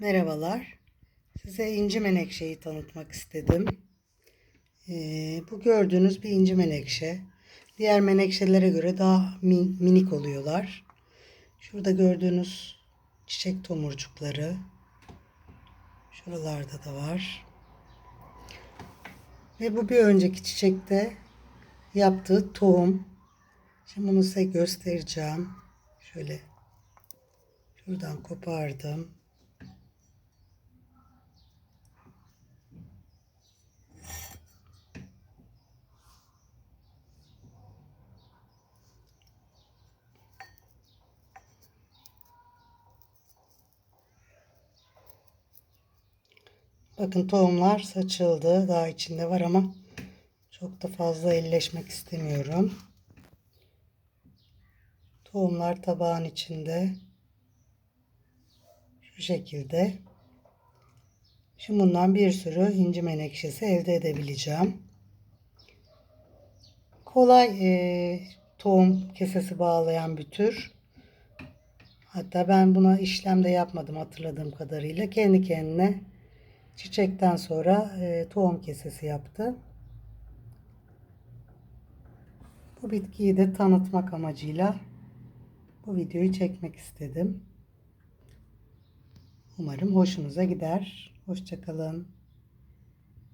Merhabalar. Size inci menekşeyi tanıtmak istedim. Ee, bu gördüğünüz bir inci menekşe. Diğer menekşelere göre daha mi- minik oluyorlar. Şurada gördüğünüz çiçek tomurcukları. Şuralarda da var. Ve bu bir önceki çiçekte yaptığı tohum. Şimdi bunu size göstereceğim. Şöyle şuradan kopardım. Bakın tohumlar saçıldı. Daha içinde var ama çok da fazla elleşmek istemiyorum. Tohumlar tabağın içinde. Şu şekilde. Şimdi bundan bir sürü inci menekşesi elde edebileceğim. Kolay e, tohum kesesi bağlayan bir tür. Hatta ben buna işlem de yapmadım hatırladığım kadarıyla. Kendi kendine çiçekten sonra e, tohum kesesi yaptı. Bu bitkiyi de tanıtmak amacıyla bu videoyu çekmek istedim. Umarım hoşunuza gider. Hoşçakalın.